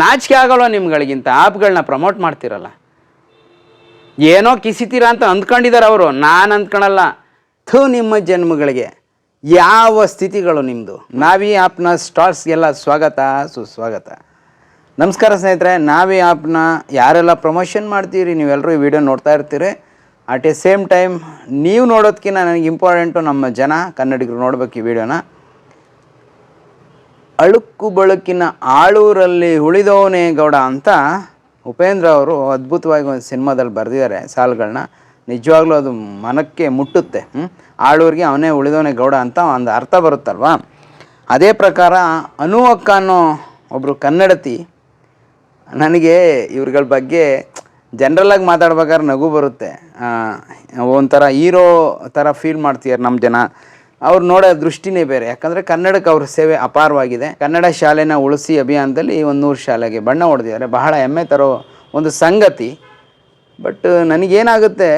ನಾಚಿಕೆ ಆಗಲ್ವ ನಿಮ್ಗಳಿಗಿಂತ? ಆ್ಯಪ್ಗಳನ್ನ ಪ್ರಮೋಟ್ ಮಾಡ್ತಿರಲ್ಲ. ಏನೋ ಕಿಸಿತೀರ ಅಂತ ಅಂದ್ಕೊಂಡಿದ್ದಾರೆ ಅವರು. ನಾನು ಅಂದ್ಕೊಳಲ್ಲ ಥು, ನಿಮ್ಮ ಜನ್ಮಗಳಿಗೆ. ಯಾವ ಸ್ಥಿತಿಗಳು ನಿಮ್ಮದು ನಾವೇ ಆ್ಯಪ್ನ ಸ್ಟಾರ್ಸ್ಗೆಲ್ಲ ಸ್ವಾಗತ, ಸುಸ್ವಾಗತ. ನಮಸ್ಕಾರ ಸ್ನೇಹಿತರೆ, ನಾವೇ ಆ್ಯಪ್ನ ಯಾರೆಲ್ಲ ಪ್ರಮೋಷನ್ ಮಾಡ್ತೀರಿ ನೀವೆಲ್ಲರೂ ಈ ವಿಡಿಯೋ ನೋಡ್ತಾ ಇರ್ತೀರಿ. ಅಟ್ ಎ ಸೇಮ್ ಟೈಮ್ ನೀವು ನೋಡೋದಕ್ಕಿಂತ ನನಗೆ ಇಂಪಾರ್ಟೆಂಟು ನಮ್ಮ ಜನ ಕನ್ನಡಿಗರು ನೋಡ್ಬೇಕು ಈ ವಿಡಿಯೋನ. ಅಳುಕು ಬಳುಕಿನ ಆಳೂರಲ್ಲಿ ಉಳಿದವನೇ ಗೌಡ ಅಂತ ಉಪೇಂದ್ರ ಅವರು ಅದ್ಭುತವಾಗಿ ಒಂದು ಸಿನಿಮಾದಲ್ಲಿ ಬರೆದಿದ್ದಾರೆ ಸಾಲುಗಳನ್ನ ನಿಜವಾಗ್ಲೂ ಅದು ಮನಕ್ಕೆ ಮುಟ್ಟುತ್ತೆ? ಆಳೂರಿಗೆ ಅವನೇ ಉಳಿದವನೇ ಗೌಡ ಅಂತ ಒಂದು ಅರ್ಥ ಬರುತ್ತಲ್ವಾ? ಅದೇ ಪ್ರಕಾರ ಅನು ಅಕ್ಕ ಅನ್ನೋ ಒಬ್ಬರು ಕನ್ನಡತಿ, ನನಗೆ ಇವ್ರಗಳ ಬಗ್ಗೆ ಜನ್ರಲಾಗಿ ಮಾತಾಡ್ಬೇಕಾದ್ರೆ ನಗು ಬರುತ್ತೆ. ಒಂಥರ ಹೀರೋ ಥರ ಫೀಲ್ ಮಾಡ್ತೀಯಾರೆ ನಮ್ಮ ಜನ. ಅವ್ರು ನೋಡೋ ದೃಷ್ಟಿನೇ ಬೇರೆ. ಯಾಕಂದರೆ ಕನ್ನಡಕ್ಕೆ ಅವ್ರ ಸೇವೆ ಅಪಾರವಾಗಿದೆ. ಕನ್ನಡ ಶಾಲೆನ ಉಳಿಸಿ ಅಭಿಯಾನದಲ್ಲಿ ಒಂದು ನೂರು ಶಾಲೆಗೆ ಬಣ್ಣ ಹೊಡೆದಿದ್ದಾರೆ. ಬಹಳ ಹೆಮ್ಮೆ ತರೋ ಒಂದು ಸಂಗತಿ. ಬಟ್ ನನಗೇನಾಗುತ್ತೆ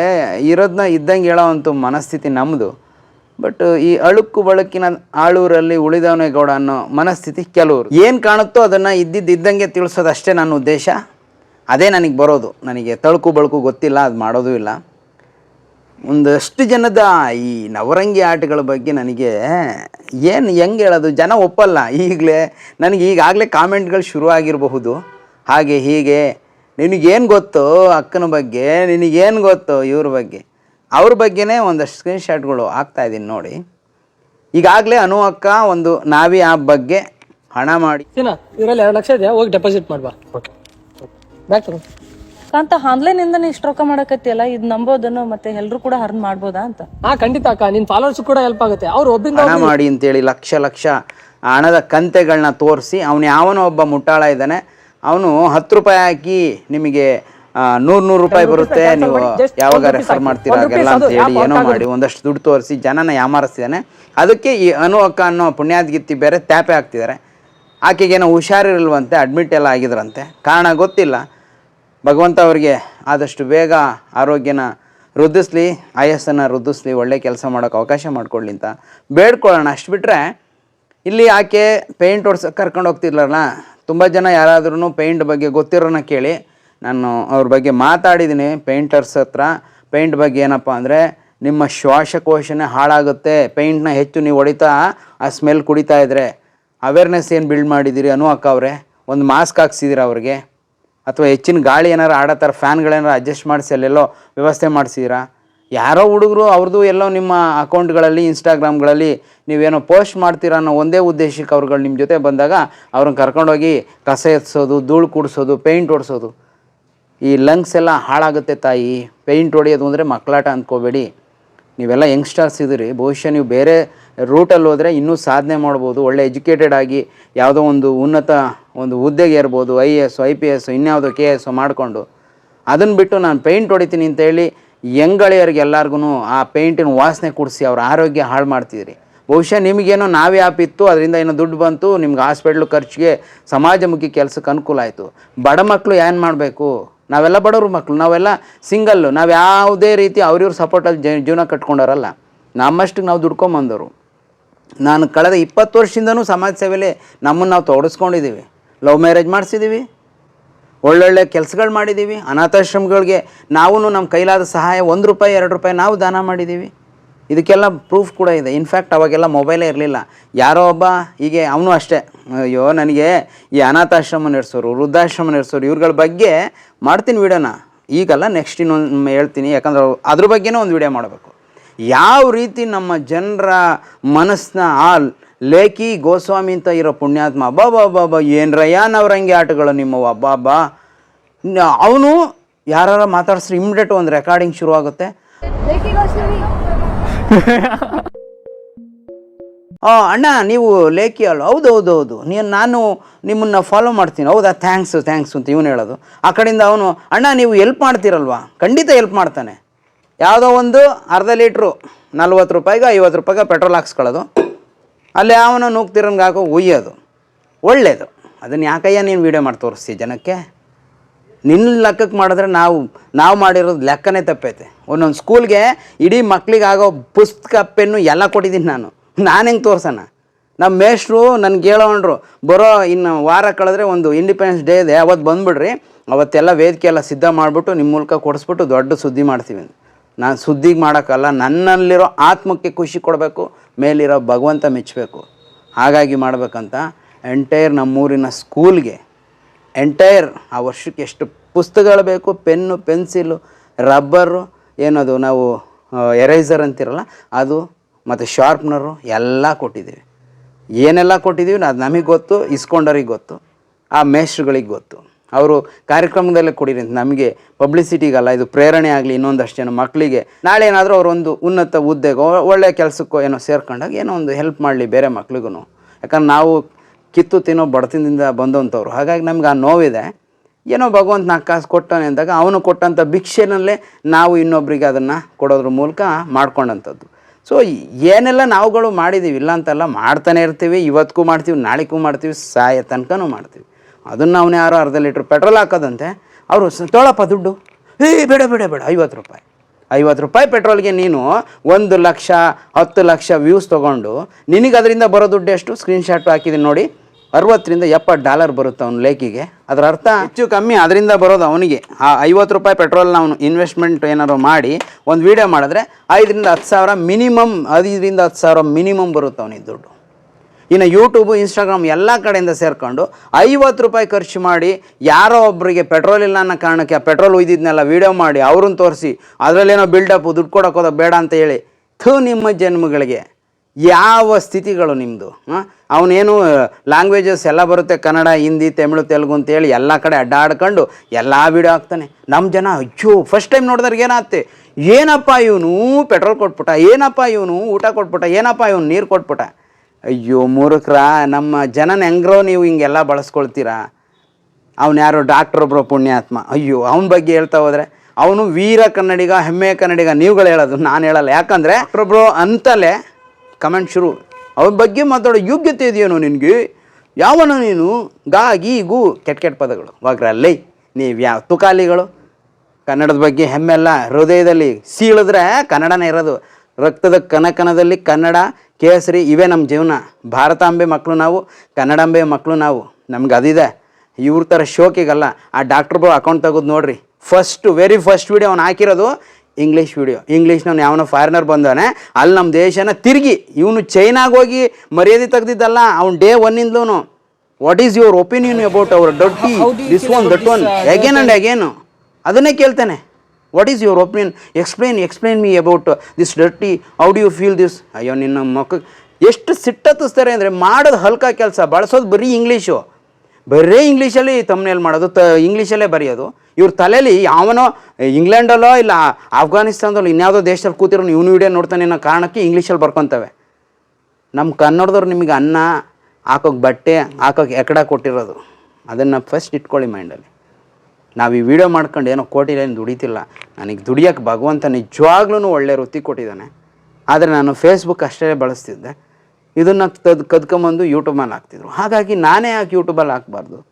ಇರೋದನ್ನ ಇದ್ದಂಗೆ ಹೇಳೋವಂಥ ಮನಸ್ಥಿತಿ ನಮ್ಮದು ಬಟ್ ಈ ಅಳುಕು ಬಳಕಿನ ಆಳೂರಲ್ಲಿ ಉಳಿದವನೇ ಗೌಡ ಅನ್ನೋ ಮನಸ್ಥಿತಿ ಕೆಲವರು. ಏನು ಕಾಣುತ್ತೋ ಅದನ್ನು ಇದ್ದಿದ್ದು ಇದ್ದಂಗೆ ತಿಳಿಸೋದಷ್ಟೇ ನನ್ನ ಉದ್ದೇಶ. ಅದೇ ನನಗೆ ಬರೋದು. ನನಗೆ ತಳುಕು ಬಳಕು ಗೊತ್ತಿಲ್ಲ, ಅದು ಮಾಡೋದೂ ಇಲ್ಲ. ಒಂದಷ್ಟು ಜನದ ಈ ನವರಂಗಿ ಆಟಗಳ ಬಗ್ಗೆ ನನಗೆ ಏನು ಹೆಂಗೆ ಹೇಳೋದು? ಜನ ಒಪ್ಪಲ್ಲ. ಈಗಲೇ ನನಗೆ ಈಗಾಗಲೇ ಕಾಮೆಂಟ್ಗಳು ಶುರು ಆಗಿರಬಹುದು ಹಾಗೆ ಹೀಗೆ ನಿನಗೇನು ಗೊತ್ತು ಅಕ್ಕನ ಬಗ್ಗೆ ನಿನಗೇನು ಗೊತ್ತು ಇವ್ರ ಬಗ್ಗೆ ಅವ್ರ ಬಗ್ಗೆನೇ ಒಂದಷ್ಟು ಸ್ಕ್ರೀನ್ಶಾಟ್ಗಳು ಹಾಕ್ತಾಯಿದ್ದೀನಿ ನೋಡಿ. ಈಗಾಗಲೇ ಅನು ಅಕ್ಕ ಒಂದು ನಾವಿ ಆ್ಯಪ್ ಬಗ್ಗೆ ಹಣ ಮಾಡಿ. ಇವರಲ್ಲಿ ಇದರಲ್ಲಿ ಎರಡು ಲಕ್ಷ ಇದೆಯಾ ಹೋಗಿ ಡೆಪಾಸಿಟ್ ಮಾಡ್ಬಾ. ಓಕೆ ಬ್ಯಾಗ್ ಕಾಂತ ಆನ್ಲೈನ್ ಇಂದ ಇಷ್ಟು ರೊಕ್ಕ ಮಾಡಕತ್ತಿಯಲ್ಲ? ಇದು ನಂಬೋದನ್ನು ಮತ್ತೆ ಎಲ್ಲರೂ ಕೂಡ ಅರ್ನ್ ಮಾಡ್ಬೋದಾ ಅಂತ? ಹಾ ಖಂಡಿತ ಅಕ್ಕ. ನಿನ್ ಫಾಲೋವರ್ಸ್ ಕೂಡ ಹೆಲ್ಪ್ ಆಗುತ್ತೆ. ಅವ್ರು ಒಬ್ಬಿಂದ ಹಣ ಮಾಡಿ ಅಂತೇಳಿ ಲಕ್ಷ ಲಕ್ಷ ಹಣದ ಕಂತೆಗಳನ್ನ ತೋರಿಸಿ ಅವನು ಯಾವನೋ ಒಬ್ಬ ಮುಟ್ಟಾಳ ಇದ್ದಾನೆ ಅವನು ಹತ್ತು ರೂಪಾಯಿ ಹಾಕಿ ನಿಮಗೆ ನೂರು ನೂರು ರೂಪಾಯಿ ಬರುತ್ತೆ. ನೀವು ಯಾವಾಗ ರೆಫರ್ ಮಾಡ್ತೀರಾ ಹಾಗೆಲ್ಲ ಅಂತ ಹೇಳಿ ಏನೋ ಮಾಡಿ ಒಂದಷ್ಟು ದುಡ್ಡು ತೋರಿಸಿ ಜನನ ಯಾಮಾರಿಸ್ತಿದ್ದಾನೆ. ಅದಕ್ಕೆ ಈ ಅನು ಅಕ್ಕ ಅನ್ನೋ ಪುಣ್ಯಾದ್ಗಿತ್ತಿ ಬೇರೆ ತ್ಯಾಪೆ ಹಾಕ್ತಿದ್ದಾರೆ. ಆಕೆಗೇನೋ ಹುಷಾರಿರಲ್ವಂತೆ ಅಡ್ಮಿಟ್ ಎಲ್ಲ ಆಗಿದ್ರಂತೆ. ಕಾರಣ ಗೊತ್ತಿಲ್ಲ. ಭಗವಂತ ಅವರಿಗೆ ಆದಷ್ಟು ಬೇಗ ಆರೋಗ್ಯನ ವೃದ್ಧಿಸ್ಲಿ, ಆಯಸ್ಸನ್ನು ವೃದ್ಧಿಸ್ಲಿ, ಒಳ್ಳೆ ಕೆಲಸ ಮಾಡೋಕೆ ಅವಕಾಶ ಮಾಡಿಕೊಳ್ಳಿ ಅಂತ ಬೇಡ್ಕೊಳ್ಳೋಣ. ಅಷ್ಟು ಬಿಟ್ಟರೆ ಇಲ್ಲಿ ಆಕೆ ಪೇಂಟ್ ಹೊಡ್ಸೋಕೆ ಕರ್ಕೊಂಡು ಹೋಗ್ತಿರ್ಲಲ್ಲ? ತುಂಬ ಜನ ಯಾರಾದ್ರೂ ಪೇಂಟ್ ಬಗ್ಗೆ ಗೊತ್ತಿರೋನ ಕೇಳಿ. ನಾನು ಅವ್ರ ಬಗ್ಗೆ ಮಾತಾಡಿದ್ದೀನಿ ಪೇಂಟರ್ಸ್ ಹತ್ರ. ಪೇಂಟ್ ಬಗ್ಗೆ ಏನಪ್ಪ ಅಂದರೆ ನಿಮ್ಮ ಶ್ವಾಸಕೋಶನೇ ಹಾಳಾಗುತ್ತೆ. ಪೇಂಟ್ನ ಹೆಚ್ಚು ನೀವು ಹೊಡಿತಾ ಆ ಸ್ಮೆಲ್ ಕುಡಿತಾ ಇದ್ದರೆ ಅವೇರ್ನೆಸ್ ಏನು ಬಿಲ್ಡ್ ಮಾಡಿದ್ದೀರಿ ಅನು ಅಕ್ಕ ಅವರೇ? ಒಂದು ಮಾಸ್ಕ್ ಹಾಕ್ಸಿದ್ದೀರ ಅವ್ರಿಗೆ? ಅಥವಾ ಹೆಚ್ಚಿನ ಗಾಳಿ ಏನಾರು ಆಡೋ ಫ್ಯಾನ್ಗಳೇನಾರು ಅಡ್ಜಸ್ಟ್ ಮಾಡಿಸಿ ಅಲ್ಲೆಲ್ಲೋ ವ್ಯವಸ್ಥೆ ಮಾಡಿಸಿದ್ದೀರಾ ಯಾರೋ ಹುಡುಗರು ಅವ್ರದ್ದು ಎಲ್ಲೋ ನಿಮ್ಮ ಅಕೌಂಟ್ಗಳಲ್ಲಿ, ಇನ್ಸ್ಟಾಗ್ರಾಮ್ಗಳಲ್ಲಿ ನೀವೇನೋ ಪೋಸ್ಟ್ ಮಾಡ್ತೀರಾ ಅನ್ನೋ ಒಂದೇ ಉದ್ದೇಶಕ್ಕೆ ಅವ್ರುಗಳು ನಿಮ್ಮ ಜೊತೆ ಬಂದಾಗ ಅವ್ರನ್ನ ಕರ್ಕೊಂಡೋಗಿ ಕಸ ಎತ್ಸೋದು, ಧೂಳು ಕೂಡಿಸೋದು ಪೇಂಟ್ ಹೊಡ್ಸೋದು ಈ ಲಂಗ್ಸ್ ಎಲ್ಲ ಹಾಳಾಗುತ್ತೆ ತಾಯಿ. ಪೇಂಟ್ ಹೊಡೆಯೋದು ಅಂದರೆ ಮಕ್ಕಳಾಟ ಅಂದ್ಕೋಬೇಡಿ. ನೀವೆಲ್ಲ ಯಂಗ್ಸ್ಟರ್ಸ್ ಇದ್ದೀರಿ ಬಹುಶಃ ನೀವು ಬೇರೆ ರೂಟಲ್ಲಿ ಹೋದರೆ ಇನ್ನೂ ಸಾಧನೆ ಮಾಡ್ಬೋದು. ಒಳ್ಳೆ ಎಜುಕೇಟೆಡ್ ಆಗಿ ಯಾವುದೋ ಒಂದು ಉನ್ನತ ಒಂದು ಹುದ್ದೆಗೆ ಇರ್ಬೋದು I A S I P S ಇನ್ಯಾವುದೋ ಕೆ ಎಸ್ ಮಾಡಿಕೊಂಡು. ಅದನ್ನು ಬಿಟ್ಟು ನಾನು ಪೇಂಟ್ ಹೊಡಿತೀನಿ ಅಂತೇಳಿ ಎಲ್ಲರಿಗೂ ಆ ಪೇಂಟಿನ ವಾಸನೆ ಕುಡಿಸಿ ಅವ್ರ ಆರೋಗ್ಯ ಹಾಳು ಮಾಡ್ತಿದ್ರಿ. ಬಹುಶಃ ನಿಮಗೇನೋ ನಾವೇ ಇತ್ತು, ಅದರಿಂದ ಏನೋ ದುಡ್ಡು ಬಂತು, ನಿಮ್ಗೆ ಹಾಸ್ಪಿಟ್ಲು ಖರ್ಚಿಗೆ ಸಮಾಜಮುಖಿ ಕೆಲಸಕ್ಕೆ ಅನುಕೂಲ ಆಯಿತು. ಬಡ ಮಕ್ಕಳು ಏನು ಮಾಡಬೇಕು? ನಾವೆಲ್ಲ ಬಡವ್ರ ಮಕ್ಕಳು ನಾವೆಲ್ಲ ಸಿಂಗಲ್ಲು ನಾವು ಯಾವುದೇ ರೀತಿ ಅವ್ರಿವ್ರ ಸಪೋರ್ಟಲ್ಲಿ ಜೀವನ ಕಟ್ಕೊಂಡಾರಲ್ಲ ನಮ್ಮಷ್ಟಿಗೆ ನಾವು ದುಡ್ಕೊಂಬಂದವರು. ನಾನು ಕಳೆದ ಇಪ್ಪತ್ತು ವರ್ಷದಿಂದನೂ ಸಮಾಜ ಸೇವೆಯಲ್ಲಿ ನಮ್ಮನ್ನು ನಾವು ತೊಡಸ್ಕೊಂಡಿದ್ದೀವಿ ಲವ್ ಮ್ಯಾರೇಜ್ ಮಾಡಿಸಿದ್ದೀವಿ. ಒಳ್ಳೊಳ್ಳೆ ಕೆಲಸಗಳು ಮಾಡಿದ್ದೀವಿ. ಅನಾಥಾಶ್ರಮಗಳಿಗೆ ನಾವು ನಮ್ಮ ಕೈಲಾದ ಸಹಾಯ ಒಂದು ರೂಪಾಯಿ, ಎರಡು ರೂಪಾಯಿ ನಾವು ದಾನ ಮಾಡಿದ್ದೀವಿ. ಇದಕ್ಕೆಲ್ಲ ಪ್ರೂಫ್ ಕೂಡ ಇದೆ. ಇನ್ಫ್ಯಾಕ್ಟ್ ಅವಾಗೆಲ್ಲ ಮೊಬೈಲೇ ಇರಲಿಲ್ಲ. ಯಾರೋ ಒಬ್ಬ ಹೀಗೆ ಅವನು ಅಷ್ಟೇ. ಅಯ್ಯೋ, ನನಗೆ ಈ ಅನಾಥಾಶ್ರಮ ನಡೆಸೋರು, ವೃದ್ಧಾಶ್ರಮ ನಡೆಸೋರು ಇವ್ರಗಳ ಬಗ್ಗೆ ಮಾಡ್ತೀನಿ ವಿಡಿಯೋನ. ಈಗಲ್ಲ ನೆಕ್ಸ್ಟ್ ಇನ್ನೊಂದು ಹೇಳ್ತೀನಿ. ಯಾಕಂದ್ರೆ ಅದ್ರ ಬಗ್ಗೆನೂ ಒಂದು ವಿಡಿಯೋ ಮಾಡಬೇಕು. ಯಾವ ರೀತಿ ನಮ್ಮ ಜನರ ಮನಸ್ಸನ್ನ ಆ ಲೇಖಿ ಗೋಸ್ವಾಮಿ ಅಂತ ಇರೋ ಪುಣ್ಯಾತ್ಮ ಬಾ ಬಾ ಬಾ ಬಾ ಏನ್ರಯ್ಯ ನವರಂಗಿ ಆಟಗಳು ಅಬ್ಬಾ ಬಾ ಅವನು ಯಾರು ಮಾತಾಡಿಸ್ರಿ ಇಮಿಡಿಯೇಟ್ ಒಂದು ರೆಕಾರ್ಡಿಂಗ್ ಶುರು ಆಗುತ್ತೆ ಅಣ್ಣ, ನೀವು ಲೇಖಿ ಅಲ್ಲ ಹೌದು ಹೌದು ಹೌದು. ನೀನು ನಾನು ನಿಮ್ಮನ್ನು ಫಾಲೋ ಮಾಡ್ತೀನಿ. ಹೌದಾ? ಥ್ಯಾಂಕ್ಸ್ ಥ್ಯಾಂಕ್ಸ್ ಅಂತ ಇವನು ಹೇಳೋದು. ಆ ಕಡೆಯಿಂದ ಅವನು, ಅಣ್ಣ, ನೀವು ಎಲ್ಪ್ ಮಾಡ್ತೀರಲ್ವಾ? ಖಂಡಿತ ಎಲ್ಪ್ ಮಾಡ್ತಾನೆ. ಯಾವುದೋ ಒಂದು ಅರ್ಧ ಲೀಟ್ರು ನಲ್ವತ್ತು ರೂಪಾಯಿಗೆ ಐವತ್ತು ರೂಪಾಯಿಗೆ ಪೆಟ್ರೋಲ್ ಹಾಕ್ಸ್ಕೊಳ್ಳೋದು. ಅಲ್ಲಿ ಅವನು ನೂಗ್ತಿರಂಗೆ ಹಾಕೋ ಒಯ್ಯೋದು ಒಳ್ಳೆಯದು ಅದನ್ನು ಯಾಕಯ್ಯ ನೀನು ವೀಡಿಯೋ ಮಾಡಿ ತೋರಿಸ್ತಿ ಜನಕ್ಕೆ? ನಿನ್ನ ಲೆಕ್ಕಕ್ಕೆ ಮಾಡಿದ್ರೆ ನಾವು ನಾವು ಮಾಡಿರೋದು ಲೆಕ್ಕನೇ ತಪ್ಪೈತೆ. ಒಂದೊಂದು ಸ್ಕೂಲ್ಗೆ ಇಡೀ ಮಕ್ಳಿಗೆ ಆಗೋ ಪುಸ್ತಕ, ಪೆನ್ನು ಎಲ್ಲ ಕೊಟ್ಟಿದ್ದೀನಿ ನಾನು. ನಾನು ಹೆಂಗೆ ತೋರ್ಸೋಣ? ನಮ್ಮ ಮೇಷ್ಟ್ರು ನನ್ಗೆ ಹೇಳೋಣ್ರು ಬರೋ ಇನ್ನು ವಾರ ಕಳೆದ್ರೆ ಒಂದು ಇಂಡಿಪೆಂಡೆನ್ಸ್ ಡೇ ಇದೆ. ಅವತ್ತು ಬಂದುಬಿಡ್ರಿ. ಅವತ್ತೆಲ್ಲ ವೇದಿಕೆ ಎಲ್ಲ ಸಿದ್ಧ ಮಾಡಿಬಿಟ್ಟು ನಿಮ್ಮ ಮೂಲಕ ಕೊಡಿಸ್ಬಿಟ್ಟು ದೊಡ್ಡ ಸುದ್ದಿ ಮಾಡ್ತೀವಿ. ನಾನು ಸುದ್ದಿಗೆ ಮಾಡೋಕ್ಕಲ್ಲ, ನನ್ನಲ್ಲಿರೋ ಆತ್ಮಕ್ಕೆ ಖುಷಿ ಕೊಡಬೇಕು, ಮೇಲಿರೋ ಭಗವಂತ ಮೆಚ್ಚಬೇಕು ಹಾಗಾಗಿ ಮಾಡಬೇಕಂತ ಎಂಟೈರ್ ನಮ್ಮೂರಿನ ಸ್ಕೂಲ್ಗೆ ಎಂಟೈರ್ ಆ ವರ್ಷಕ್ಕೆ ಎಷ್ಟು ಪುಸ್ತಕಗಳು ಬೇಕು, ಪೆನ್ನು, ಪೆನ್ಸಿಲು ರಬ್ಬರು ಏನದು ನಾವು ಎರೈಸರ್ ಅಂತಿರಲ್ಲ, ಅದು ಮತ್ತು ಶಾರ್ಪ್ನರು ಎಲ್ಲ ಕೊಟ್ಟಿದ್ದೀವಿ. ಏನೆಲ್ಲ ಕೊಟ್ಟಿದ್ದೀವಿ ಅದು ನಮಗೆ ಗೊತ್ತು ಇಸ್ಕೊಂಡವ್ರಿಗೆ ಗೊತ್ತು, ಆ ಮೇಸ್ಟ್ರುಗಳಿಗೆ ಗೊತ್ತು. ಅವರು ಕಾರ್ಯಕ್ರಮದಲ್ಲೇ ಕೊಡಿರಿ ಅಂತ ನಮಗೆ ಪಬ್ಲಿಸಿಟಿಗಲ್ಲ, ಇದು ಪ್ರೇರಣೆ ಆಗಲಿ ಇನ್ನೊಂದಷ್ಟು ಜನ ಮಕ್ಕಳಿಗೆ ನಾಳೆ ಏನಾದರೂ ಅವರೊಂದು ಉನ್ನತ ಹುದ್ದೆಗೋ ಒಳ್ಳೆಯ ಕೆಲಸಕ್ಕೋ ಏನೋ ಸೇರ್ಕೊಂಡಾಗ ಏನೋ ಒಂದು ಹೆಲ್ಪ್ ಮಾಡಲಿ ಬೇರೆ ಮಕ್ಳಿಗೂ ಯಾಕಂದ್ರೆ ನಾವು ಕಿತ್ತು ತಿನ್ನೋ ಬಡತನದಿಂದ ಬಂದಂಥವ್ರು ಹಾಗಾಗಿ ನಮ್ಗೆ ಆ ನೋವಿದೆ. ಏನೋ ಭಗವಂತ ನಾಲ್ಕು ಕಾಸು ಕೊಟ್ಟಾನೆ ಅಂದಾಗ ಅವನು ಕೊಟ್ಟಂಥ ಭಿಕ್ಷೆನಲ್ಲೇ ನಾವು ಇನ್ನೊಬ್ಬರಿಗೆ ಅದನ್ನು ಕೊಡೋದ್ರ ಮೂಲಕ ಮಾಡ್ಕೊಂಡಂಥದ್ದು. ಸೊ ಏನೆಲ್ಲ ನಾವುಗಳು ಮಾಡಿದ್ದೀವಿ ಇಲ್ಲ ಅಂತಲ್ಲ ಮಾಡ್ತಾನೆ ಇರ್ತೀವಿ, ಇವತ್ತಿಗೂ ಮಾಡ್ತೀವಿ, ನಾಳೆಗೂ ಮಾಡ್ತೀವಿ, ಸಾಯ ತನಕನೂ ಮಾಡ್ತೀವಿ. ಅದನ್ನು ಅವನು ಯಾರೋ ಅರ್ಧ ಲೀಟ್ರ್ ಪೆಟ್ರೋಲ್ ಹಾಕೋದಂತೆ, ಅವರು ತೊಳಪ್ಪ ದುಡ್ಡು. ಏ, ಬೇಡ ಬೇಡ ಬೇಡ, ಐವತ್ತು ರೂಪಾಯಿ. ಐವತ್ತು ರೂಪಾಯಿ ಪೆಟ್ರೋಲ್ಗೆ ನೀನು ಒಂದು ಲಕ್ಷ, ಹತ್ತು ಲಕ್ಷ ವ್ಯೂಸ್ ತೊಗೊಂಡು, ನಿನಗೆ ಅದರಿಂದ ಬರೋ ದುಡ್ಡು ಎಷ್ಟು? ಸ್ಕ್ರೀನ್ಶಾಟ್ ಹಾಕಿದ್ದೀನಿ ನೋಡಿ, ಅರವತ್ತರಿಂದ ಎಪ್ಪತ್ತು ಡಾಲರ್ ಬರುತ್ತೆ ಅವ್ನ ಲೇಕಿಗೆ. ಅದರ ಅರ್ಥ? ಹೆಚ್ಚು ಕಮ್ಮಿ ಅದರಿಂದ ಬರೋದು ಅವನಿಗೆ. ಆ ಐವತ್ತು ರೂಪಾಯಿ ಪೆಟ್ರೋಲ್ನ ಅವನು ಇನ್ವೆಸ್ಟ್ಮೆಂಟ್ ಏನಾದ್ರು ಮಾಡಿ, ಒಂದು ವೀಡಿಯೋ ಮಾಡಿದ್ರೆ ಐದರಿಂದ ಹತ್ತು ಸಾವಿರ ಮಿನಿಮಮ್, ಐದರಿಂದ ಹತ್ತು ಸಾವಿರ ಮಿನಿಮಮ್ ಬರುತ್ತೆ ಅವನಿಗೆ ದುಡ್ಡು. ಇನ್ನು ಯೂಟ್ಯೂಬು ಇನ್ಸ್ಟಾಗ್ರಾಮ್ ಎಲ್ಲ ಕಡೆಯಿಂದ ಸೇರಿಕೊಂಡು ಐವತ್ತು ರೂಪಾಯಿ ಖರ್ಚು ಮಾಡಿ ಯಾರೋ ಒಬ್ಬರಿಗೆ ಪೆಟ್ರೋಲ್ ಇಲ್ಲ ಅನ್ನೋ ಕಾರಣಕ್ಕೆ ಆ ಪೆಟ್ರೋಲ್ ಒಯ್ದಿದ್ನೆಲ್ಲ ವೀಡಿಯೋ ಮಾಡಿ ಅವ್ರನ್ನ ತೋರಿಸಿ, ಅದರಲ್ಲೇನೋ ಬಿಲ್ಡಪ್ ದುಡ್ಡು ಕೊಡೋಕೋದ ಬೇಡ ಅಂತ ಹೇಳಿ. ಥೂ ನಿಮ್ಮ ಜನ್ಮಗಳಿಗೆ. ಯಾವ ಸ್ಥಿತಿಗಳು ನಿಮ್ಮದು ಅವನೇನು ಲ್ಯಾಂಗ್ವೇಜಸ್ ಎಲ್ಲ ಬರುತ್ತೆ, ಕನ್ನಡ, ಹಿಂದಿ, ತಮಿಳು, ತೆಲುಗು ಅಂತೇಳಿ ಎಲ್ಲ ಕಡೆ ಅಡ್ಡಾಡ್ಕೊಂಡು ಎಲ್ಲ ವೀಡಿಯೋ ಹಾಕ್ತಾನೆ. ನಮ್ಮ ಜನ, ಅಯ್ಯೋ ಫಸ್ಟ್ ಟೈಮ್ ನೋಡಿದ್ರಿಗೆ ಏನಾಗುತ್ತೆ ಏನಪ್ಪ ಇವನು ಪೆಟ್ರೋಲ್ ಕೊಟ್ಬಿಟ್ಟ, ಏನಪ್ಪ ಇವನು ಊಟ ಕೊಟ್ಬಿಟ್ಟ, ಏನಪ್ಪ ಇವನು ನೀರು ಕೊಟ್ಬಿಟ್ಟ? ಅಯ್ಯೋ ಮೂರ್ಖರ, ನಮ್ಮ ಜನನ ಹೆಂಗ್ರೋ ನೀವು ಹಿಂಗೆಲ್ಲ ಬಳಸ್ಕೊಳ್ತೀರಾ? ಅವನು ಯಾರು? ಡಾಕ್ಟ್ರೊಬ್ರು ಪುಣ್ಯಾತ್ಮ. ಅಯ್ಯೋ, ಅವನ ಬಗ್ಗೆ ಹೇಳ್ತಾ ಹೋದರೆ ಅವನು ವೀರ ಕನ್ನಡಿಗ, ಹೆಮ್ಮೆ ಕನ್ನಡಿಗ, ನೀವುಗಳು ಹೇಳೋದು, ನಾನು ಹೇಳಲ್ಲ. ಯಾಕಂದರೆ ಒಬ್ಬರು ಅಂತಲೇ ಕಮೆಂಟ್ ಶುರು. ಅವನ ಬಗ್ಗೆ ಮಾತಾಡೋ ಯೋಗ್ಯತೆ ಇದೆಯೇನೋ ನಿನಗೆ? ಯಾವನ ನೀನು? ಗಾಗಿ ಗು, ಕೆಟ್ಟ ಕೆಟ್ಟ ಪದಗಳು. ವಾಗ್ರಲ್ಲೇ ನೀವು ಯಾವ ತುಕಾಲಿಗಳು? ಕನ್ನಡದ ಬಗ್ಗೆ ಹೆಮ್ಮೆಲ್ಲ ಹೃದಯದಲ್ಲಿ ಸೀಳಿದ್ರೆ ಕನ್ನಡನೇ ಇರೋದು. ರಕ್ತದ ಕನಕನದಲ್ಲಿ ಕನ್ನಡ ಕೇಸರಿ ಇವೇ ನಮ್ಮ ಜೀವನ. ಭಾರತಾಂಬೆ ಮಕ್ಕಳು ನಾವು ಕನ್ನಡಾಂಬೆ ಮಕ್ಕಳು ನಾವು. ನಮ್ಗೆ ಅದಿದೆ. ಇವ್ರ ಥರ ಶೋಕಿಗಲ್ಲ. ಆ ಡಾಕ್ಟ್ರ್ ಬರೋ ಅಕೌಂಟ್ ತೆಗೆದು ನೋಡ್ರಿ. ಫಸ್ಟ್ ವೆರಿ ಫಸ್ಟ್ ವೀಡಿಯೋ ಅವ್ನು ಹಾಕಿರೋದು ಇಂಗ್ಲೀಷ್ ವೀಡಿಯೋ ಇಂಗ್ಲೀಷ್ನವ್ನು ಯಾವನೋ ಫಾರಿನರ್ ಬಂದವನೇ. ಅಲ್ಲಿ ನಮ್ಮ ದೇಶನ ತಿರುಗಿ ಇವನು ಚೈನಾಗೆ ಹೋಗಿ ಮರ್ಯಾದೆ ತೆಗ್ದಿದ್ದಲ್ಲ ಅವ್ನು day ಒನ್ನಿಂದಲೂ what is your opinion about our dotty this one that one again and again ಅದನ್ನೇ ಕೇಳ್ತಾನೆ. What is your opinion explain explain me about this dirty how do you feel this ಅಯ್ಯೋ, ನಿನ್ನ ಮಕ್ಕ ಎಷ್ಟು ಸಿಟ್ಟತ್ತಿಸ್ತಾರೆ ಅಂದರೆ ಮಾಡೋದು ಹಲ್ಕ ಕೆಲಸ, ಬಳಸೋದು ಬರೀ ಇಂಗ್ಲೀಷು ಬರೀ ಇಂಗ್ಲೀಷಲ್ಲಿ ತಮ್ಮನೇಲಿ ಮಾಡೋದು, ತ ಇಂಗ್ಲೀಷಲ್ಲೇ ಬರೆಯೋದು. ಇವ್ರ ತಲೆಯಲ್ಲಿ ಯಾವನೋ ಇಂಗ್ಲೆಂಡಲ್ಲೋ ಇಲ್ಲ ಆಫ್ಘಾನಿಸ್ತಾನದಲ್ಲೋ ಇನ್ಯಾವುದೋ ದೇಶದಲ್ಲಿ ಕೂತಿರೋ ಇವನು ವಿಡಿಯೋ ನೋಡ್ತಾನೆ ಅನ್ನೋ ಕಾರಣಕ್ಕೆ ಇಂಗ್ಲೀಷಲ್ಲಿ ಬರ್ಕೊತವೆ. ನಮ್ಮ ಕನ್ನಡದವ್ರು ನಿಮಗೆ ಅನ್ನ ಹಾಕೋಕೆ ಬಟ್ಟೆ ಹಾಕೋಕೆ ಎಕಡ ಕೊಟ್ಟಿರೋದು. ಅದನ್ನು ಫಸ್ಟ್ ಇಟ್ಕೊಳ್ಳಿ ಮೈಂಡಲ್ಲಿ ನಾವು ಈ ವಿಡಿಯೋ ಮಾಡ್ಕೊಂಡು ಏನೋ ಕೋಟಿಲೇನು ದುಡಿತಿಲ್ಲ. ನನಗೆ ದುಡಿಯೋಕ್ಕೆ ಭಗವಂತ ನಿಜವಾಗ್ಲೂ ಒಳ್ಳೆ ವೃತ್ತಿ ಕೊಟ್ಟಿದ್ದಾನೆ. ಆದರೆ ನಾನು ಫೇಸ್ಬುಕ್ ಅಷ್ಟೇ ಬಳಸ್ತಿದ್ದೆ. ಇದನ್ನು ಕದ್ ಕದ್ಕೊಂಬಂದು ಯೂಟ್ಯೂಬಲ್ಲಿ ಹಾಕ್ತಿದ್ರು. ಹಾಗಾಗಿ ನಾನೇ ಯಾಕೆ ಯೂಟ್ಯೂಬಲ್ಲಿ ಹಾಕ್ಬಾರ್ದು?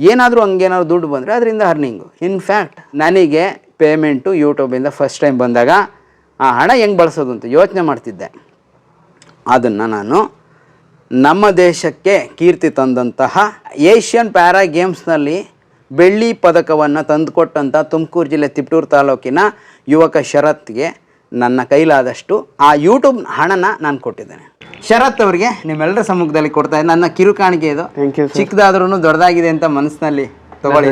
ಏನಾದರೂ ಹಂಗೇನಾದ್ರು ದುಡ್ಡು ಬಂದರೆ ಅದರಿಂದ ಅರ್ನಿಂಗು ಇನ್ಫ್ಯಾಕ್ಟ್ ನನಗೆ ಪೇಮೆಂಟು ಯೂಟ್ಯೂಬಿಂದ ಫಸ್ಟ್ ಟೈಮ್ ಬಂದಾಗ ಆ ಹಣ ಹೆಂಗೆ ಬಳಸೋದು ಅಂತ ಯೋಚನೆ ಮಾಡ್ತಿದ್ದೆ. ಅದನ್ನು ನಾನು ನಮ್ಮ ದೇಶಕ್ಕೆ ಕೀರ್ತಿ ತಂದಂತಹ ಏಷ್ಯನ್ ಪ್ಯಾರಾ ಗೇಮ್ಸ್ನಲ್ಲಿ ಬೆಳ್ಳಿ ಪದಕವನ್ನು ತಂದುಕೊಟ್ಟಂಥ ತುಮಕೂರು ಜಿಲ್ಲೆ ತಿಪಟೂರು ತಾಲೂಕಿನ ಯುವಕ ಶರತ್ಗೆ ನನ್ನ ಕೈಲಾದಷ್ಟು ಆ ಯೂಟ್ಯೂಬ್ ಹಣನ ನಾನು ಕೊಟ್ಟಿದ್ದೇನೆ. ಶರತ್ ಅವರಿಗೆ ನಿಮ್ಮೆಲ್ಲರ ಸಮ್ಮುಖದಲ್ಲಿ ಕೊಡ್ತಾ ಇದ್ದೀನಿ ನನ್ನ ಕಿರುಕಾಣಿಕೆ ಇದು. ಚಿಕ್ಕದಾದ್ರೂ ದೊಡ್ಡದಾಗಿದೆ ಅಂತ ಮನಸ್ಸಿನಲ್ಲಿ ತಗೊಳ್ಳಿ.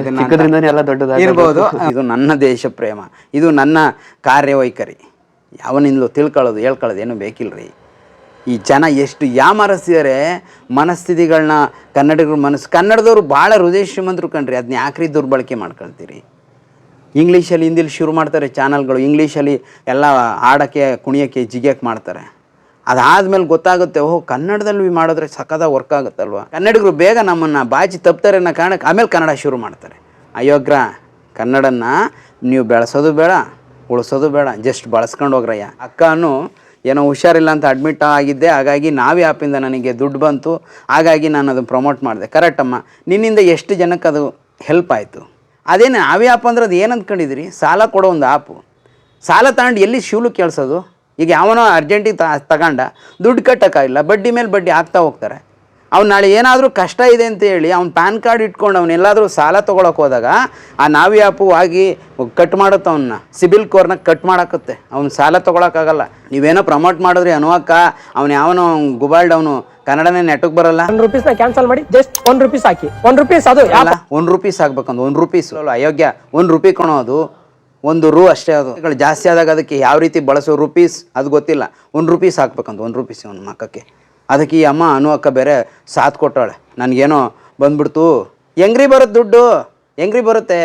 ಇರ್ಬೋದು. ಇದು ನನ್ನ ದೇಶ ಪ್ರೇಮ. ಇದು ನನ್ನ ಕಾರ್ಯವೈಖರಿ. ಯಾವನಿಂದಲೂ ತಿಳ್ಕೊಳ್ಳೋದು ಹೇಳ್ಕೊಳ್ಳೋದು ಏನು ಬೇಕಿಲ್ರಿ. ಈ ಜನ ಎಷ್ಟು ಯಾಮರಸಿದರೆ ಮನಸ್ಥಿತಿಗಳನ್ನ ಕನ್ನಡಿಗರು ಮನಸ್ಸು, ಕನ್ನಡದವರು ಭಾಳ ಹೃದಯ ಶ್ರೀಮಂತರು ಕಣ್ರಿ ಅದನ್ನ ಯಾಕ್ರಿ ದುರ್ಬಳಕೆ ಮಾಡ್ಕೊಳ್ತೀರಿ? ಇಂಗ್ಲೀಷಲ್ಲಿ, ಹಿಂದಿಲಿ ಶುರು ಮಾಡ್ತಾರೆ ಚಾನಲ್ಗಳು, ಇಂಗ್ಲೀಷಲ್ಲಿ ಎಲ್ಲ ಆಡೋಕ್ಕೆ ಕುಣಿಯೋಕ್ಕೆ, ಜಿಗಿಯಕ್ಕೆ ಮಾಡ್ತಾರೆ. ಅದಾದಮೇಲೆ ಗೊತ್ತಾಗುತ್ತೆ, ಓಹ್, ಕನ್ನಡದಲ್ಲಿ ಮಾಡಿದ್ರೆ ಸಖದ ವರ್ಕ್ ಆಗುತ್ತಲ್ವ? ಕನ್ನಡಿಗರು ಬೇಗ ನಮ್ಮನ್ನು ಬಾಚಿ ತಪ್ತಾರೆ ಅನ್ನೋ ಕಾರಣಕ್ಕೆ ಆಮೇಲೆ ಕನ್ನಡ ಶುರು ಮಾಡ್ತಾರೆ. ಅಯೋಗ್ರ ಕನ್ನಡನ್ನ ನೀವು ಬೆಳೆಸೋದು ಬೇಡ, ಉಳಿಸೋದು ಬೇಡ ಜಸ್ಟ್ ಬಳಸ್ಕೊಂಡು ಹೋಗ್ರಯ್ಯ. ಅಕ್ಕನು ಏನೋ ಹುಷಾರಿಲ್ಲ ಅಂತ ಅಡ್ಮಿಟ್ ಆಗಿದ್ದೆ. ಹಾಗಾಗಿ ನಾವೇ ಆ್ಯಪಿಂದ ನನಗೆ ದುಡ್ಡು ಬಂತು. ಹಾಗಾಗಿ ನಾನು ಅದನ್ನು ಪ್ರಮೋಟ್ ಮಾಡಿದೆ. ಕರೆಕ್ಟಮ್ಮ ನಿನ್ನಿಂದ ಎಷ್ಟು ಜನಕ್ಕೆ ಅದು ಹೆಲ್ಪ್ ಆಯಿತು? ಅದೇನು ನಾವೇ ಆ್ಯಪ್ ಅಂದ್ರೆ ಅದು ಏನು ಅಂದ್ಕೊಂಡಿದ್ರಿ ಸಾಲ ಕೊಡೋ ಒಂದು ಆ್ಯಪು ಸಾಲ ತಗೊಂಡು ಎಲ್ಲಿ ಶೂಲು ಕೇಳಿಸೋದು? ಈಗ ಯಾವನೋ ಅರ್ಜೆಂಟಿಗೆ ತಗೊಂಡ, ದುಡ್ಡು ಕಟ್ಟೋಕ್ಕಾಗಿಲ್ಲ. ಬಡ್ಡಿ ಮೇಲೆ ಬಡ್ಡಿ ಹಾಕ್ತಾ ಹೋಗ್ತಾರೆ. ಅವ್ನು ನಾಳೆ ಏನಾದರೂ ಕಷ್ಟ ಇದೆ ಅಂತ ಹೇಳಿ ಅವ್ನು ಪ್ಯಾನ್ ಕಾರ್ಡ್ ಇಟ್ಕೊಂಡು ಅವ್ನು ಎಲ್ಲಾದರೂ ಸಾಲ ತೊಗೊಳಕ್ಕೆ ಹೋದಾಗ ಆ ನಾವಿ ಆ್ಯಪು ಆಗಿ ಕಟ್ ಮಾಡುತ್ತೆ ಅವನ್ನ ಸಿಬಿಲ್ ಕೋರ್ನ ಕಟ್ ಮಾಡಾಕತ್ತೆ. ಅವ್ನು ಸಾಲ ತೊಗೊಳಕ್ಕಾಗಲ್ಲ. ನೀವೇನೋ ಪ್ರಮೋಟ್ ಮಾಡಿದ್ರಿ ಅನುವಕ್ಕ ಅವ್ನು ಯಾವನೋ ಗುಬಾಲ್ಡ್ ಅವನು ಕನ್ನಡನೇ ನೆಟ್ಟಗೆ ಬರಲ್ಲ. ಒನ್ ರುಪೀಸ್ ಕ್ಯಾನ್ಸಲ್ ಮಾಡಿ ಜಸ್ಟ್ ಒನ್ ರುಪೀಸ್ ಹಾಕಿ. ಒನ್ ರುಪೀಸ್ ಅದು ಅಲ್ಲ ಒಂದು ರುಪೀಸ್ ಆಗ್ಬೇಕಂದು ಒಂದು ರುಪೀಸ್ ಅಲ್ಲ ಅಯೋಗ್ಯ. ಒಂದು ರುಪಿ ಕೊಣೋದು ಒಂದು ರೂ ಅಷ್ಟೇ ಅದು. ಜಾಸ್ತಿ ಆದಾಗ ಅದಕ್ಕೆ ಯಾವ ರೀತಿ ಬಳಸೋ ರುಪೀಸ್ ಅದು ಗೊತ್ತಿಲ್ಲ. ಒಂದು ರುಪೀಸ್ ಹಾಕ್ಬೇಕಂತ ಒಂದು ರುಪೀಸ್ ಒಂದು ಮಕ್ಕಕ್ಕೆ. ಅದಕ್ಕೆ ಈ ಅಮ್ಮ ಅನು ಅಕ್ಕ ಬೇರೆ ಸಾಥ್ ಕೊಟ್ಟಾಳೆ ನನಗೇನೋ ಬಂದ್ಬಿಡ್ತು. ಹೆಂಗ್ರಿ ಬರುತ್ತೆ ದುಡ್ಡು? ಹೆಂಗ್ರಿ ಬರುತ್ತೆ?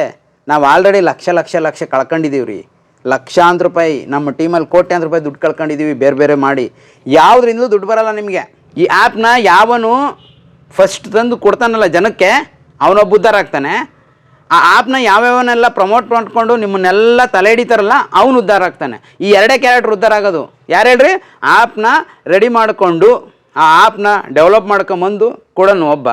ನಾವು ಆಲ್ರೆಡಿ ಲಕ್ಷ ಲಕ್ಷ ಲಕ್ಷ ಕಳ್ಕೊಂಡಿದ್ದೀವಿ ರೀ ಲಕ್ಷಾಂತರ ರೂಪಾಯಿ, ನಮ್ಮ ಟೀಮಲ್ಲಿ ಕೋಟ್ಯಾಂತರ ರೂಪಾಯಿ ದುಡ್ಡು ಕಳ್ಕೊಂಡಿದ್ದೀವಿ ಬೇರೆ ಬೇರೆ ಮಾಡಿ. ಯಾವುದ್ರಿಂದಲೂ ದುಡ್ಡು ಬರಲ್ಲ ನಿಮಗೆ. ಈ ಆ್ಯಪ್ನ ಯಾವನು ಫಸ್ಟ್ ತಂದು ಕೊಡ್ತಾನಲ್ಲ ಜನಕ್ಕೆ ಅವನೊಬ್ಬ ಉದ್ಧಾರ ಆಗ್ತಾನೆ ಆ ಆ್ಯಪ್ನ ಯಾವ್ಯಾವನ್ನೆಲ್ಲ ಪ್ರಮೋಟ್ ಮಾಡ್ಕೊಂಡು ನಿಮ್ಮನ್ನೆಲ್ಲ ತಲೆ ಹಿಡಿತಾರಲ್ಲ, ಅವನು ಉದ್ಧಾರ ಆಗ್ತಾನೆ ಈ ಎರಡೇ ಕ್ಯಾರೆಕ್ಟರ್ ಉದ್ಧಾರ ಆಗೋದು ಯಾರು ಹೇಳ್ರಿ? ಆ್ಯಪ್ನ ರೆಡಿ ಮಾಡಿಕೊಂಡು ಆ ಆ್ಯಪ್ನ ಡೆವಲಪ್ ಮಾಡ್ಕೊಂಬಂದು ಕೊಡೋನು ಒಬ್ಬ.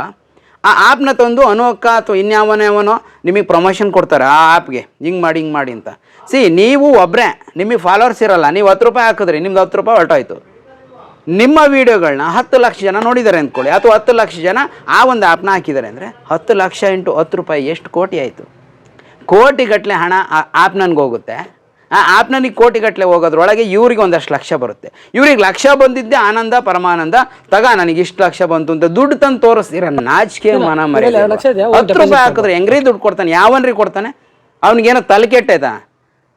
ಆ ಆ್ಯಪ್ನ ತಂದು ಅನೋಕ ಅಥವಾ ಇನ್ಯಾವನೇವನೋ ನಿಮಗೆ ಪ್ರಮೋಷನ್ ಕೊಡ್ತಾರೆ ಆ ಆ್ಯಪ್ಗೆ ಹಿಂಗೆ ಮಾಡಿ ಹಿಂಗೆ ಮಾಡಿ ಅಂತ. ಸಿ ನೀವು ಒಬ್ಬರೇ ನಿಮಗೆ ಫಾಲೋವರ್ಸ್ ಇರಲ್ಲ. ನೀವು ಹತ್ತು ರೂಪಾಯಿ ಹಾಕಿದ್ರಿ, ನಿಮ್ದು ಹತ್ತು ರೂಪಾಯಿ ಹೊರಟೋಯ್ತು. ನಿಮ್ಮ ವೀಡಿಯೋಗಳನ್ನ ಹತ್ತು ಲಕ್ಷ ಜನ ನೋಡಿದ್ದಾರೆ ಅಂದ್ಕೊಳ್ಳಿ. ಅಥವಾ ಹತ್ತು ಲಕ್ಷ ಜನ ಆ ಒಂದು ಆ್ಯಪ್ನ ಹಾಕಿದ್ದಾರೆ ಅಂದರೆ ಹತ್ತು ಲಕ್ಷ ಇಂಟು ಹತ್ತು ರೂಪಾಯಿ ಎಷ್ಟು ಕೋಟಿ ಆಯಿತು? ಕೋಟಿಗಟ್ಟಲೆ ಹಣ ಆ ಆ್ಯಪ್ ನನಗೆ ಹೋಗುತ್ತೆ. ಆ ಆ್ಯಪ್ ನನಗೆ ಕೋಟಿಗಟ್ಟಲೆ ಹೋಗೋದ್ರೊಳಗೆ ಇವ್ರಿಗೆ ಒಂದಷ್ಟು ಲಕ್ಷ ಬರುತ್ತೆ. ಇವ್ರಿಗೆ ಲಕ್ಷ ಬಂದಿದ್ದೆ ಆನಂದ ಪರಮಾನಂದ. ತಗ ನನಗೆ ಇಷ್ಟು ಲಕ್ಷ ಬಂತು ಅಂತ ದುಡ್ಡು ತಂದು ತೋರಿಸ್ತೀರ. ನಾಚಿಕೆ ಮನ ಮರಿ ಹತ್ತು ರೂಪಾಯಿ ಹಾಕಿದ್ರೆ ಹೆಂಗ್ರಿ ದುಡ್ಡು ಕೊಡ್ತಾನೆ? ಯಾವನ್ರಿ ಕೊಡ್ತಾನೆ? ಅವ್ನಿಗೇನೋ ತಲೆ ಕೆಟ್ಟೈತಾ